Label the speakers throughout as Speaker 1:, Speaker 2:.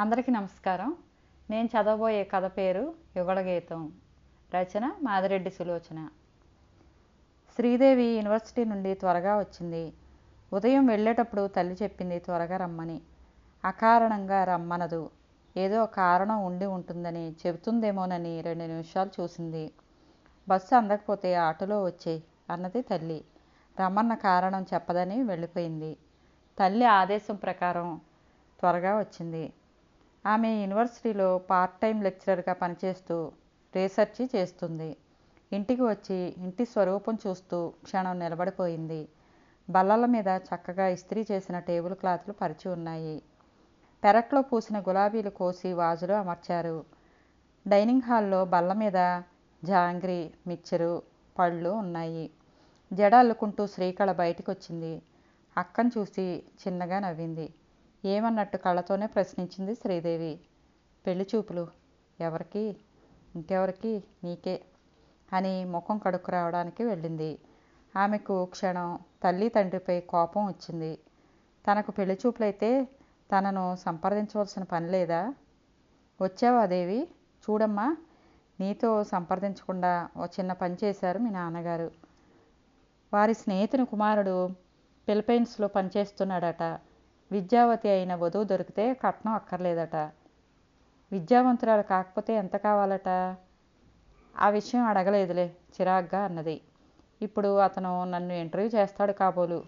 Speaker 1: అందరికీ నమస్కారం. నేను చదవబోయే కథ పేరు యుగళగీతం రచన మాదిరెడ్డి సులోచన. శ్రీదేవి యూనివర్సిటీ నుండి త్వరగా వచ్చింది. ఉదయం వెళ్ళేటప్పుడు తల్లి చెప్పింది త్వరగా రమ్మని. అకారణంగా రమ్మనదు. ఏదో కారణం ఉండి ఉంటుందని చెబుతుందేమోనని రెండు నిమిషాలు చూసింది. బస్సు అందకపోతే ఆటోలో వచ్చేయి అన్నది తల్లి. రమ్మన్న కారణం చెప్పదని వెళ్ళిపోయింది. తల్లి ఆదేశం ప్రకారం త్వరగా వచ్చింది. ఆమె యూనివర్సిటీలో పార్ట్ టైం లెక్చరర్గా పనిచేస్తూ రీసెర్చ్ చేస్తుంది. ఇంటికి వచ్చి ఇంటి స్వరూపం చూస్తూ క్షణం నిలబడిపోయింది. బల్లల మీద చక్కగా ఇస్త్రీ చేసిన టేబుల్ క్లాత్లు పరిచి ఉన్నాయి. పెరట్లో పూసిన గులాబీలు కోసి వాజులు అమర్చారు. డైనింగ్ హాల్లో బల్ల మీద జాంగ్రీ మిక్చరు పళ్ళు ఉన్నాయి. జడ అల్లుకుంటూ శ్రీకళ బయటికి వచ్చింది అక్కను చూసి చిన్నగా నవ్వింది. ఏమన్నట్టు కళ్ళతోనే ప్రశ్నించింది శ్రీదేవి. పెళ్ళి చూపులు. ఎవరికి? ఇంకెవరికి? నీకే అని ముఖం కడుక్కు రావడానికి వెళ్ళింది. ఆమెకు క్షణం తల్లి తండ్రిపై కోపం వచ్చింది. తనకు పెళ్ళి చూపులైతే తనను సంప్రదించవలసిన పని లేదా? వచ్చావా దేవి? చూడమ్మా. నీతో సంప్రదించకుండా ఓ చిన్న పని చేశారు మీ నాన్నగారు. వారి స్నేహితుని కుమారుడు ఫిలిపైన్స్లో పనిచేస్తున్నాడట. విద్యావతి అయిన వధువు దొరికితే కట్నం అక్కర్లేదట. విద్యావంతురాలు కాకపోతే ఎంత కావాలట? ఆ విషయం అడగలేదులే చిరాగ్గా అన్నది. ఇప్పుడు అతను నన్ను ఇంటర్వ్యూ చేస్తాడు కాబోలు.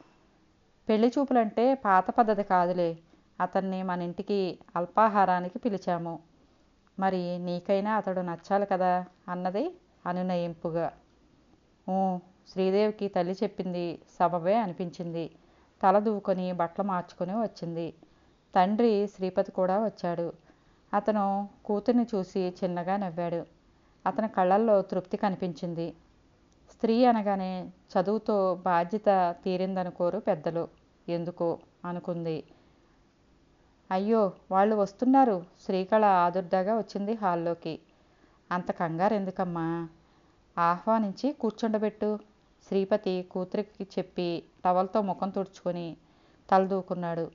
Speaker 1: పెళ్ళి చూపులంటే పాత పద్ధతి కాదులే. అతన్ని మన ఇంటికి అల్పాహారానికి పిలిచాము. మరి నీకైనా అతడు నచ్చాలి కదా? అన్నది అనునయింపుగా. శ్రీదేవికి తల్లి చెప్పింది సబబే అనిపించింది. తల దువ్వుకొని బట్టలు మార్చుకొని వచ్చింది. తండ్రి శ్రీపతి కూడా వచ్చాడు. అతను కూతుర్ని చూసి చిన్నగా నవ్వాడు. అతని కళ్ళల్లో తృప్తి కనిపించింది. స్త్రీ అనగానే చదువుతో బాధ్యత తీరిందనుకోరు పెద్దలు. ఎందుకో అనుకుంది. అయ్యో వాళ్ళు వస్తున్నారు. శ్రీకళ ఆదుర్దాగా వచ్చింది హాల్లోకి. అంత కంగారు ఎందుకమ్మా ఆహ్వానించి కూర్చుండబెట్టు. శ్రీపతి కూతురికి చెప్పి టవల్తో ముఖం తుడుచుకొని తలదూకున్నాడు.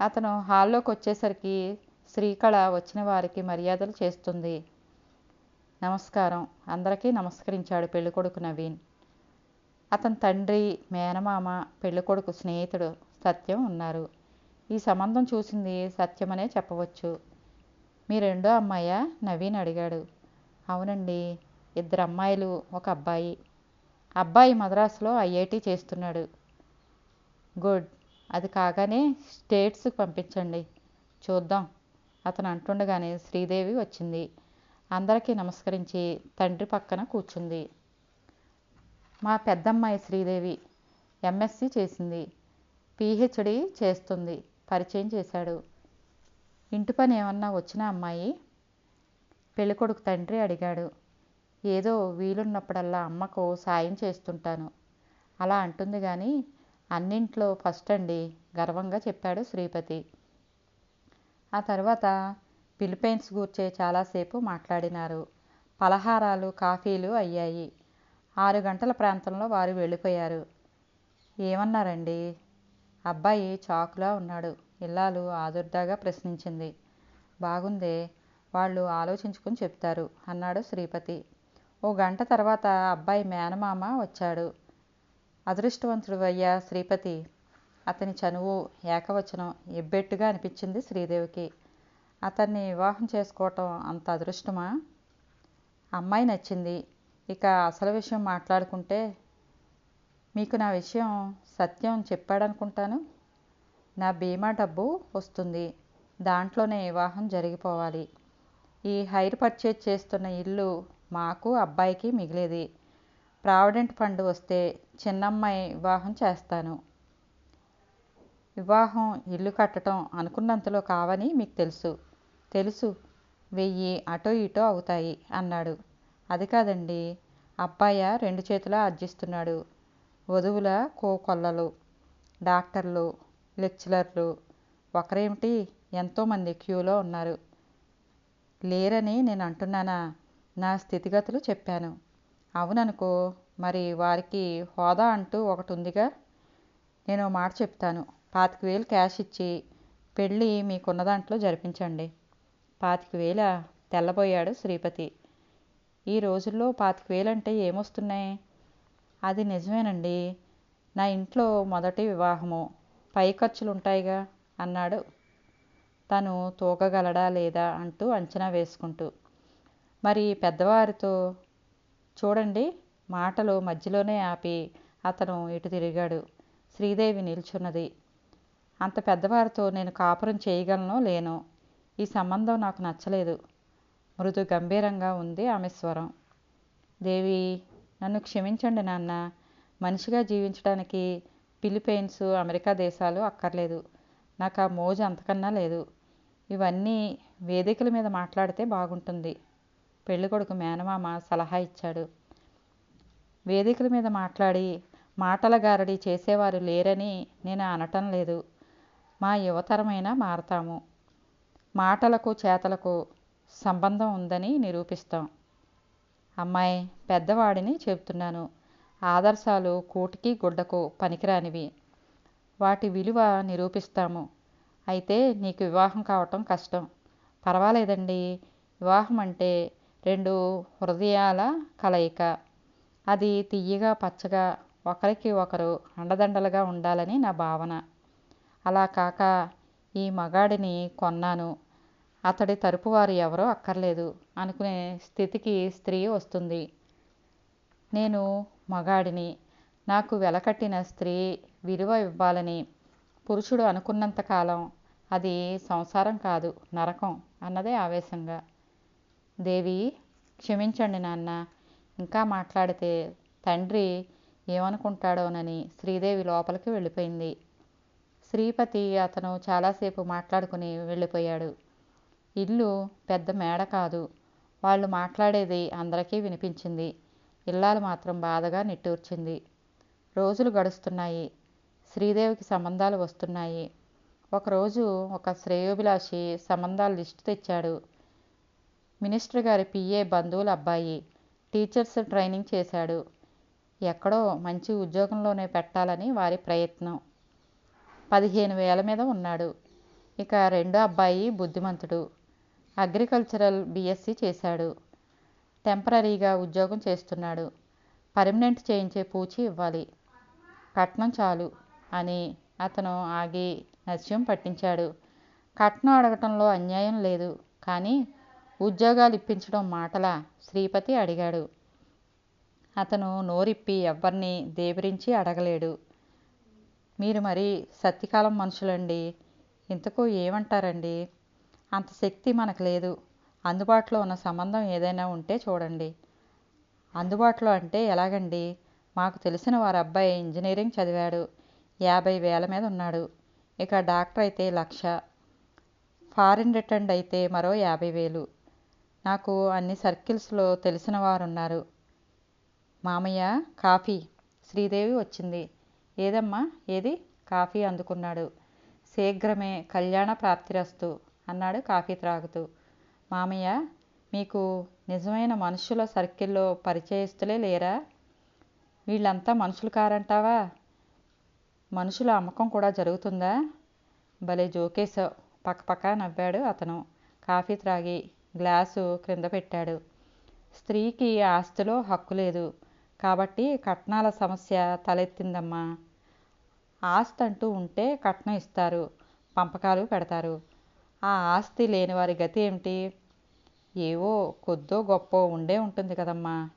Speaker 1: అతను హాల్లోకి వచ్చేసరికి శ్రీకళ వచ్చిన వారికి మర్యాదలు చేస్తుంది. నమస్కారం. అందరికీ నమస్కరించాడు పెళ్ళికొడుకు నవీన్. అతని తండ్రి మేనమామ పెళ్ళికొడుకు స్నేహితుడు సత్యం ఉన్నారు. ఈ సంబంధం చూసింది సత్యమనే చెప్పవచ్చు. మీ రెండో అమ్మాయా? నవీన్ అడిగాడు. అవునండి. ఇద్దరు అమ్మాయిలు ఒక అబ్బాయి. అబ్బాయి మద్రాసులో ఐఐటి చేస్తున్నాడు. గుడ్. అది కాగానే స్టేట్స్కి పంపించండి. చూద్దాం. అతను అంటుండగానే శ్రీదేవి వచ్చింది. అందరికీ నమస్కరించి తండ్రి పక్కన కూర్చుంది. మా పెద్దమ్మాయి శ్రీదేవి ఎంఎస్సి చేసింది. పిహెచ్డి చేస్తుంది. పరిచయం చేశాడు. ఇంటి పని ఏమన్నా వచ్చిన అమ్మాయి పెళ్ళికొడుకు తండ్రి అడిగాడు. ఏదో వీలున్నప్పుడల్లా అమ్మకు సాయం చేస్తుంటాను. అలా అంటుంది కానీ అన్నింట్లో ఫస్ట్ అండి గర్వంగా చెప్పాడు శ్రీపతి. ఆ తర్వాత ఫిలిపైన్స్ గూర్చే చాలాసేపు మాట్లాడినారు. పలహారాలు కాఫీలు అయ్యాయి. ఆరు గంటల ప్రాంతంలో వారు వెళ్ళిపోయారు. ఏమన్నారండి? అబ్బాయి చాకులా ఉన్నాడు. ఇల్లాలు ఆదుర్దాగా ప్రశ్నించింది. బాగుందే వాళ్ళు ఆలోచించుకుని చెప్తారు అన్నాడు శ్రీపతి. ఓ గంట తర్వాత అబ్బాయి మేనమామ వచ్చాడు. అదృష్టవంతుడు అయ్యా శ్రీపతి. అతని చనువు ఏకవచనం ఎబ్బెట్టుగా అనిపించింది శ్రీదేవికి. అతన్ని వివాహం చేసుకోవటం అంత అదృష్టమా? అమ్మాయి నచ్చింది. ఇక అసలు విషయం మాట్లాడుకుంటే మీకు నా విషయం సత్యం చెప్పాడనుకుంటాను. నా బీమా డబ్బు వస్తుంది. దాంట్లోనే వివాహం జరిగిపోవాలి. ఈ హైర్ పర్చేజ్ చేస్తున్న ఇల్లు మాకు అబ్బాయికి మిగిలేది. ప్రావిడెంట్ ఫండ్ వస్తే చిన్నమ్మాయి వివాహం చేస్తాను. వివాహం ఇల్లు కట్టడం అనుకున్నంతలో కావని మీకు తెలుసు. తెలుసు. వెయ్యి అటో ఇటో అవుతాయి అన్నాడు. అది కాదండి. అబ్బాయ రెండు చేతులా అర్జిస్తున్నాడు. వధువుల కోకొల్లలు డాక్టర్లు లెక్చరర్లు ఒకరేమిటి? ఎంతోమంది క్యూలో ఉన్నారు. లేరని నేను అంటున్నానా? నా స్థితిగతులు చెప్పాను. అవుననుకో మరి వారికి హోదా అంటూ ఒకటి ఉందిగా నేను మాట చెప్తాను. పాతిక వేలు క్యాష్ ఇచ్చి పెళ్ళి మీకున్న దాంట్లో జరిపించండి. పాతిక వేల తెల్లబోయాడు శ్రీపతి. ఈ రోజుల్లో పాతిక వేలంటే ఏమొస్తున్నాయి? అది నిజమేనండి. నా ఇంట్లో మొదటి వివాహము. పై ఖర్చులు ఉంటాయిగా అన్నాడు. తను తూగగలడా లేదా అంటూ అంచనా వేసుకుంటూ. మరి పెద్దవారితో చూడండి మాటలు మధ్యలోనే ఆపి అతను ఇటు తిరిగాడు. శ్రీదేవి నిల్చున్నది. అంత పెద్దవారితో నేను కాపురం చేయగలనో లేనో. ఈ సంబంధం నాకు నచ్చలేదు. మృదు గంభీరంగా ఉంది ఆమె స్వరం. దేవి నన్ను క్షమించండి నాన్న. మనిషిగా జీవించడానికి ఫిలిపైన్స్ అమెరికా దేశాలు అక్కర్లేదు. నాకు ఆ మోజు అంతకన్నా లేదు. ఇవన్నీ వేదికల మీద మాట్లాడితే బాగుంటుంది. పెళ్ళికొడుకు మేనమామ సలహా ఇచ్చాడు. వేదికల మీద మాట్లాడి మాటల గారడి చేసేవారు లేరని నేను అనటం లేదు. మా యువతరమైనా మారతాము. మాటలకు చేతలకు సంబంధం ఉందని నిరూపిస్తాం. అమ్మాయి పెద్దవాడిని చెబుతున్నాను. ఆదర్శాలు కూటికి గుడ్డకు పనికిరానివి. వాటి విలువ నిరూపిస్తాము. అయితే నీకు వివాహం కావటం కష్టం. పర్వాలేదండి. వివాహం అంటే రెండు హృదయాల కలయిక. అది తియ్యగా పచ్చగా ఒకరికి ఒకరు అండదండలుగా ఉండాలని నా భావన. అలా కాక ఈ మగాడిని కొన్నాను. అతడి తరపు వారు ఎవరో అక్కర్లేదు అనుకునే స్థితికి స్త్రీ వస్తుంది. నేను మగాడిని. నాకు వెలకట్టిన స్త్రీ విలువ ఇవ్వాలని పురుషుడు అనుకున్నంతకాలం అది సంసారం కాదు నరకం అన్నదే ఆవేశంగా. దేవి క్షమించండి నాన్న. ఇంకా మాట్లాడితే తండ్రి ఏమనుకుంటాడోనని శ్రీదేవి లోపలికి వెళ్ళిపోయింది. శ్రీపతి అతను చాలాసేపు మాట్లాడుకుని వెళ్ళిపోయాడు. ఇల్లు పెద్ద మేడ కాదు. వాళ్ళు మాట్లాడేది అందరికీ వినిపించింది. ఇల్లాలు మాత్రం బాధగా నిట్టూర్చింది. రోజులు గడుస్తున్నాయి. శ్రీదేవికి సంబంధాలు వస్తున్నాయి. ఒకరోజు ఒక శ్రేయోభిలాషి సంబంధాల లిస్టు తెచ్చాడు. మినిస్టర్ గారి పిఏ బంధువుల అబ్బాయి టీచర్స్ ట్రైనింగ్ చేశాడు. ఎక్కడో మంచి ఉద్యోగంలోనే పెట్టాలని వారి ప్రయత్నం. పదిహేను వేల మీద ఉన్నాడు. ఇక రెండో అబ్బాయి బుద్ధిమంతుడు. అగ్రికల్చరల్ బీఎస్సీ చేశాడు. టెంపరీగా ఉద్యోగం చేస్తున్నాడు. పర్మనెంట్ చేయించే పూచి ఇవ్వాలి. కట్నం చాలు అని అతను ఆగి నస్యం పట్టించాడు. కట్నం అడగటంలో అన్యాయం లేదు. కానీ ఉద్యోగాలు ఇప్పించడం మాటలా శ్రీపతి అడిగాడు. అతను నోరిప్పి ఎవ్వరిని దేబరించి అడగలేడు. మీరు మరి సత్యకాలం మనుషులండి. ఇంతకు ఏమంటారండి? అంత శక్తి మనకు లేదు. అందుబాటులో ఉన్న సంబంధం ఏదైనా ఉంటే చూడండి. అందుబాటులో అంటే ఎలాగండి? మాకు తెలిసిన వారి అబ్బాయి ఇంజనీరింగ్ చదివాడు. యాభై వేల మీద ఉన్నాడు. ఇక డాక్టర్ అయితే లక్ష. ఫారిన్ రిటర్న్ అయితే మరో యాభై వేలు. నాకు అన్ని సర్కిల్స్లో తెలిసిన వారు ఉన్నారు మామయ్య కాఫీ. శ్రీదేవి వచ్చింది. ఏదమ్మా? ఏది? కాఫీ అందుకున్నాడు. శీఘ్రమే కళ్యాణ ప్రాప్తిరస్తు అన్నాడు కాఫీ త్రాగుతూ. మామయ్య మీకు నిజమైన మనుషుల సర్కిల్లో పరిచయస్తులే లేరా? వీళ్ళంతా మనుషులు కారంటావా? మనుషుల అమ్మకం కూడా జరుగుతుందా? భలే జోకేశావు. పక్కపక్క నవ్వాడు అతను. కాఫీ త్రాగి గ్లాసు క్రింద పెట్టాడు. స్త్రీకి ఆస్తిలో హక్కు లేదు. కాబట్టి కట్నాల సమస్య తలెత్తిందమ్మా. ఆస్తి అంటూ ఉంటే కట్నం ఇస్తారు పంపకాలు పెడతారు. ఆ ఆస్తి లేని వారి గతి ఏమిటి? ఏవో కొద్దో గొప్ప ఉండే ఉంటుంది కదమ్మా.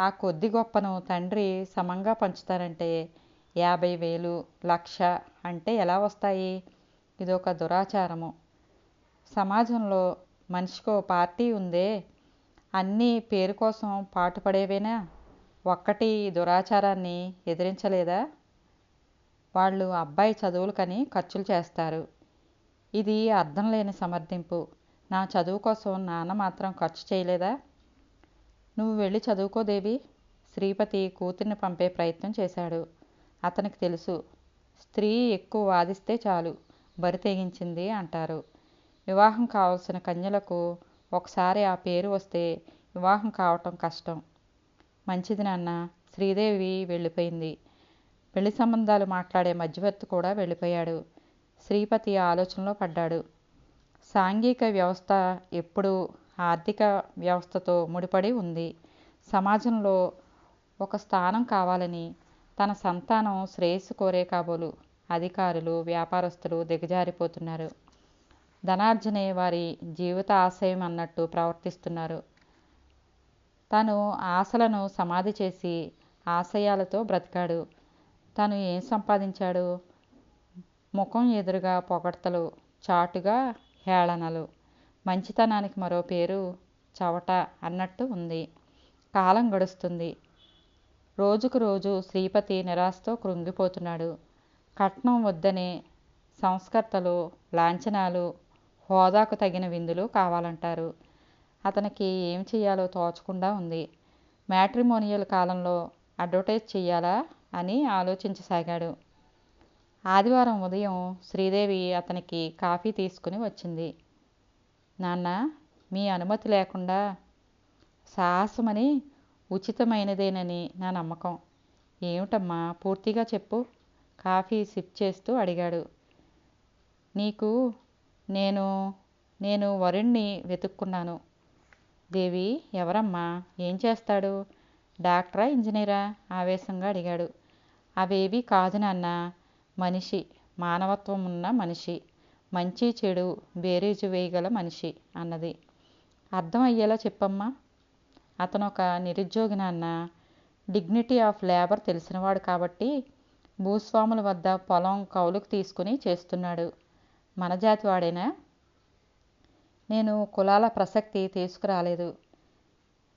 Speaker 1: ఆ కొద్ది గొప్పను తండ్రి సమంగా పంచుతారంటే యాభై వేలు లక్ష అంటే ఎలా వస్తాయి? ఇదొక దురాచారము. సమాజంలో మనిషికో పార్టీ ఉందే. అన్నీ పేరు కోసం పాటుపడేవేనా ఒక్కటి దురాచారాన్ని ఎదిరించలేదా? వాళ్ళు అబ్బాయి చదువులకని ఖర్చులు చేస్తారు. ఇది అర్థం లేని సమర్థింపు. నా చదువు కోసం నాన్న మాత్రం ఖర్చు చేయలేదా? నువ్వు వెళ్ళి చదువుకోదేవి శ్రీపతి కూతుర్ని పంపే ప్రయత్నం చేశాడు. అతనికి తెలుసు. స్త్రీ ఎక్కువ వాదిస్తే చాలు. బరి తెగించింది అంటారు. వివాహం కావాల్సిన కన్యలకు ఒకసారి ఆ పేరు వస్తే వివాహం కావటం కష్టం. మంచిది నాన్న. శ్రీదేవి వెళ్ళిపోయింది. పెళ్ళి సంబంధాలు మాట్లాడే మధ్యవర్తి కూడా వెళ్ళిపోయాడు. శ్రీపతి ఆలోచనలో పడ్డాడు. సాంఘిక వ్యవస్థ ఎప్పుడూ ఆర్థిక వ్యవస్థతో ముడిపడి ఉంది. సమాజంలో ఒక స్థానం కావాలని తన సంతానం శ్రేయస్సు కోరే కాబోలు అధికారులు వ్యాపారస్తులు దిగజారిపోతున్నారు. ధనార్జనే వారి జీవిత ఆశయం అన్నట్టు ప్రవర్తిస్తున్నారు. తను ఆశలను సమాధి చేసి ఆశయాలతో బ్రతికాడు. తను ఏం సంపాదించాడు? ముఖం ఎదురుగా పొగడ్తలు చాటుగా హేళనలు మంచితనానికి మరో పేరు చవట అన్నట్టు ఉంది. కాలం గడుస్తుంది. రోజుకు రోజు శ్రీపతి నిరాశతో కృంగిపోతున్నాడు. కట్నం వద్దనే సంస్కర్తలు లాంఛనాలు హోదాకు తగిన విందులు కావాలంటారు. అతనికి ఏం చేయాలో తోచకుండా ఉంది. మ్యాట్రిమోనియల్ కాలంలో అడ్వర్టైజ్ చెయ్యాలా అని ఆలోచించసాగాడు. ఆదివారం ఉదయం శ్రీదేవి అతనికి కాఫీ తీసుకుని వచ్చింది. నాన్న మీ అనుమతి లేకుండా సాహసమని ఉచితమైనదేనని నా నమ్మకం. ఏమిటమ్మా పూర్తిగా చెప్పు. కాఫీ సిప్ చేస్తూ అడిగాడు. నీకు నేను నేను వరుణ్ణి వెతుక్కున్నాను. దేవి ఎవరమ్మా? ఏం చేస్తాడు? డాక్టరా ఇంజనీరా? ఆవేశంగా అడిగాడు. అవేవి కాదు నాన్న. మనిషి మానవత్వం ఉన్న మనిషి మంచి చెడు బేరీజు వేయగల మనిషి అన్నది. అర్థం అయ్యేలా చెప్పమ్మా. అతను ఒక నిరుద్యోగి నాన్న. డిగ్నిటీ ఆఫ్ లేబర్ తెలిసినవాడు కాబట్టి భూస్వాముల వద్ద పొలం కౌలుకు తీసుకుని చేస్తున్నాడు. మన జాతి వాడేనా? నేను కులాల ప్రసక్తి తీసుకురాలేదు.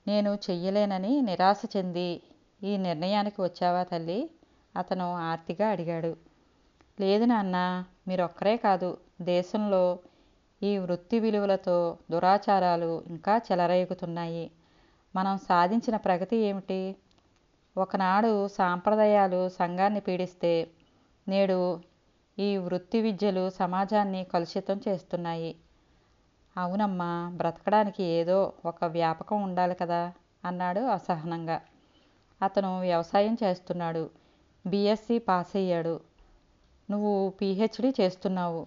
Speaker 1: నేను చెయ్యలేనని నిరాశ చెంది ఈ నిర్ణయానికి వచ్చావా తల్లి? అతను ఆర్తిగా అడిగాడు. లేదు నాన్న మీరొక్కరే కాదు. దేశంలో ఈ వృత్తి విలువలతో దురాచారాలు ఇంకా చెలరేగుతున్నాయి. మనం సాధించిన ప్రగతి ఏమిటి? ఒకనాడు సాంప్రదాయాలు సంఘాన్ని పీడిస్తే నేడు ఈ వృత్తి విద్యలు సమాజాన్ని కలుషితం చేస్తున్నాయి. అవునమ్మా బ్రతకడానికి ఏదో ఒక వ్యాపకం ఉండాలి కదా అన్నాడు అసహనంగా. అతను వ్యవసాయం చేస్తున్నాడు. బీఎస్సీ పాస్ అయ్యాడు. నువ్వు పిహెచ్డి చేస్తున్నావు.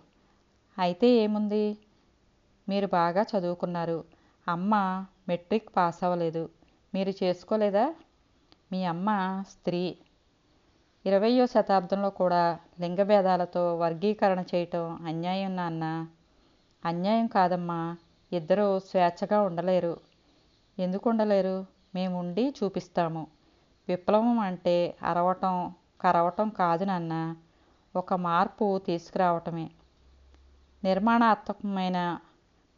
Speaker 1: అయితే ఏముంది? మీరు బాగా చదువుకున్నారు. అమ్మ మెట్రిక్ పాస్ అవ్వలేదు. మీరు చేసుకోలేదా? మీ అమ్మ స్త్రీ. ఇరవయో శతాబ్దంలో కూడా లింగ భేదాలతో వర్గీకరణ చేయటం అన్యాయం నాన్న. అన్యాయం కాదమ్మా. ఇద్దరూ స్వేచ్ఛగా ఉండలేరు. ఎందుకు ఉండలేరు మేముండి చూపిస్తాము. విప్లవం అంటే అరవటం కరవటం కాదు నాన్న. ఒక మార్పు తీసుకురావటమే. నిర్మాణాత్మకమైన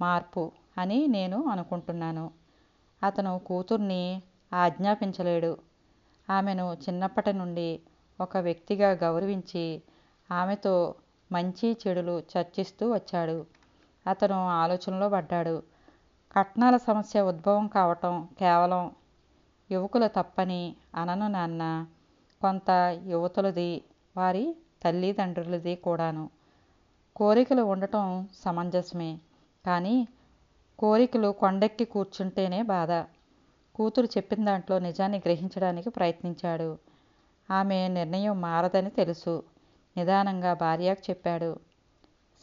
Speaker 1: మార్పు అని నేను అనుకుంటున్నాను. అతను కూతుర్ని ఆజ్ఞాపించలేడు. ఆమెను చిన్నప్పటి నుండి ఒక వ్యక్తిగా గౌరవించి ఆమెతో మంచి చెడులు చర్చిస్తూ వచ్చాడు. అతను ఆలోచనలో పడ్డాడు. కట్నాల సమస్య ఉద్భవం కావటం కేవలం యువకుల తప్పని అనను నాన్న. కొంత యువతులది వారి తల్లిదండ్రులది కూడాను. కోరికలు ఉండటం సమంజసమే. కానీ కోరికలు కొండెక్కి కూర్చుంటేనే బాధ. కూతురు చెప్పిన దాంట్లో నిజాన్ని గ్రహించడానికి ప్రయత్నించాడు. ఆమె నిర్ణయం మారదని తెలుసు. నిదానంగా భార్యకు చెప్పాడు.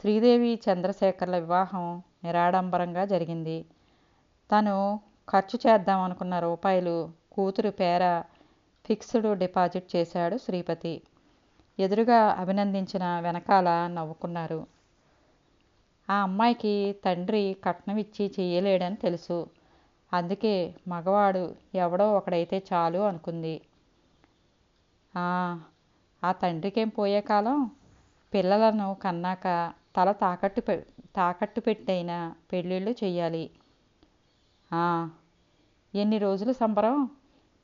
Speaker 1: శ్రీదేవి చంద్రశేఖర్ల వివాహం నిరాడంబరంగా జరిగింది. తను ఖర్చు చేద్దాం అనుకున్న రూపాయలు కూతురు పేర ఫిక్స్డ్ డిపాజిట్ చేశాడు శ్రీపతి. ఎదురుగా అభినందించిన వెనకాల నవ్వుకున్నారు. ఆ అమ్మాయికి తండ్రి కట్నం ఇచ్చి చేయలేడని తెలుసు. అందుకే మగవాడు ఎవడో ఒకడైతే చాలు అనుకుంది. ఆ తండ్రికేం పోయే కాలం పిల్లలను కన్నాక తల తాకట్టు పె తాకట్టు పెట్టైనా పెళ్ళిళ్ళు చెయ్యాలి. ఎన్ని రోజులు సంబరం?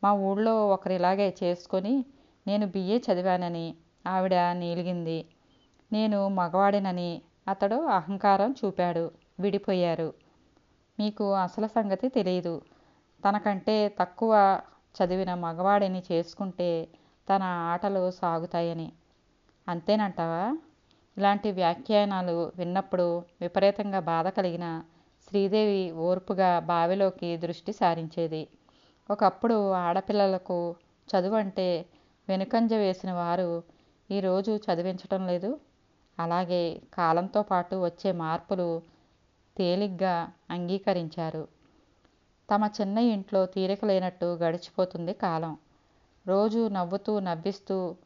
Speaker 1: మా ఊళ్ళో ఒకరు ఇలాగే చేసుకొని నేను బిఏ చదివానని ఆవిడ నీలిగింది. నేను మగవాడినని అతడు అహంకారం చూపాడు విడిపోయారు. మీకు అసలు సంగతి తెలియదు తనకంటే తక్కువ చదివిన మగవాడిని చేసుకుంటే తన ఆటలు సాగుతాయని. అంతేనంటావా? ఇలాంటి వ్యాఖ్యానాలు విన్నప్పుడు విపరీతంగా బాధ కలిగిన శ్రీదేవి ఓర్పుగా బావిలోకి దృష్టి సారించేది. ఒకప్పుడు ఆడపిల్లలకు చదువు అంటే వెనుకంజ వేసిన వారు ఈరోజు చదివించటం లేదు. అలాగే కాలంతో పాటు వచ్చే మార్పులు తేలిగ్గా అంగీకరించారు. తమ చిన్న ఇంట్లో తీరిక లేనట్టు గడిచిపోతుంది కాలం. రోజు నవ్వుతూ నవ్విస్తూ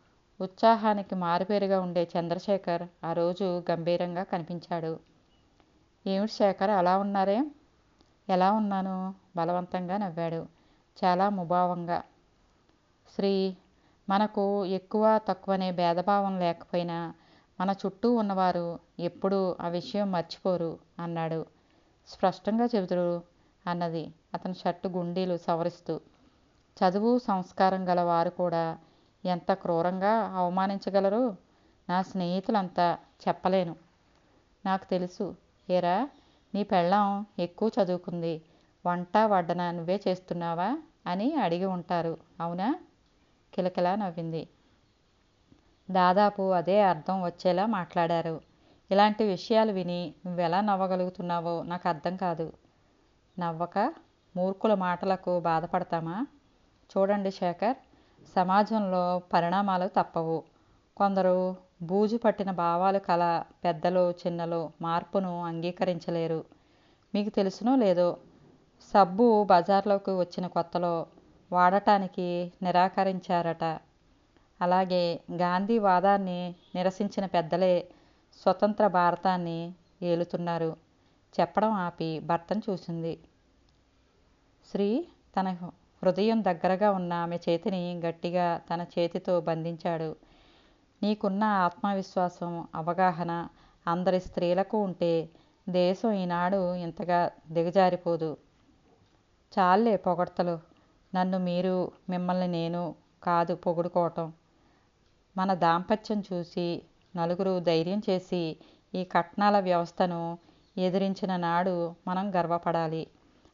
Speaker 1: ఉత్సాహానికి మారుపేరుగా ఉండే చంద్రశేఖర్ ఆ రోజు గంభీరంగా కనిపించాడు. ఏమిటి శేఖర్ అలా ఉన్నారే? ఎలా ఉన్నాను? బలవంతంగా నవ్వాడు. చాలా ముభావంగా. శ్రీ మనకు ఎక్కువ తక్కువనే భేదభావం లేకపోయినా మన చుట్టూ ఉన్నవారు ఎప్పుడూ ఆ విషయం మర్చిపోరు అన్నాడు. స్పష్టంగా చెబుతురు అన్నది. అతని షర్టు గుండీలు సవరిస్తూ. చదువు సంస్కారం గల వారు కూడా ఎంత క్రూరంగా అవమానించగలరు నా స్నేహితులంతా చెప్పలేను. నాకు తెలుసు ఏరా నీ పెళ్ళాం ఎక్కువ చదువుకుంది వంట వడ్డన నువ్వే చేస్తున్నావా అని అడిగి ఉంటారు. అవునా? కిలకిలా నవ్వింది. దాదాపు అదే అర్థం వచ్చేలా మాట్లాడారు. ఇలాంటి విషయాలు విని నువ్వెలా నవ్వగలుగుతున్నావో నాకు అర్థం కాదు. నవ్వక మూర్ఖుల మాటలకు బాధపడతామా? చూడండి శేఖర్ సమాజంలో పరిణామాలు తప్పవు. కొందరు బూజు పట్టిన భావాలు కల పెద్దలు చిన్నలు మార్పును అంగీకరించలేరు. మీకు తెలుసునో లేదో సబ్బు బజార్లోకి వచ్చిన కొత్తలో వాడటానికి నిరాకరించారట. అలాగే గాంధీ వాదాన్ని నిరసించిన పెద్దలే స్వతంత్ర భారతాన్ని ఏలుతున్నారు. చెప్పడం ఆపి భర్తను చూసింది. శ్రీ తన హృదయం దగ్గరగా ఉన్న ఆమె చేతిని గట్టిగా తన చేతితో బంధించాడు. నీకున్న ఆత్మవిశ్వాసం అవగాహన అందరి స్త్రీలకు ఉంటే దేశం ఈనాడు ఇంతగా దిగజారిపోదు. చాలే పొగడ్తలు. నన్ను మీరు మిమ్మల్ని నేను కాదు పొగుడుకోవటం. మన దాంపత్యం చూసి నలుగురు ధైర్యం చేసి ఈ కట్నాల వ్యవస్థను ఎదిరించిన నాడు మనం గర్వపడాలి.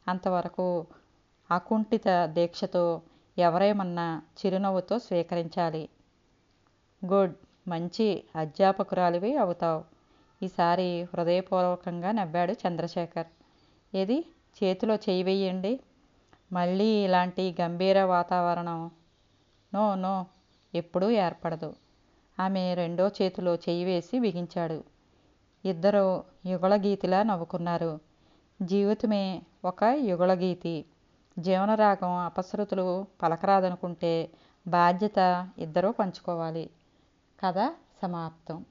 Speaker 1: అంతవరకు అకుంఠిత దీక్షతో ఎవరేమన్నా చిరునవ్వుతో స్వీకరించాలి. గుడ్ మంచి అధ్యాపకురాలివి అవుతావు. ఈసారి హృదయపూర్వకంగా నవ్వాడు చంద్రశేఖర్. ఏది? చేతిలో చేయి వేయండి. మళ్ళీ ఇలాంటి గంభీర వాతావరణం. నో నో ఎప్పుడూ ఏర్పడదు. ఆమె రెండో చేతిలో చేయి వేసి బిగించాడు. ఇద్దరు యుగళగీతిలా నవ్వుకున్నారు. జీవితమే ఒక యుగళగీతి. జీవనరాగం అపశృతులు పలకరాదనుకుంటే బాధ్యత ఇద్దరూ పంచుకోవాలి. కథ సమాప్తం.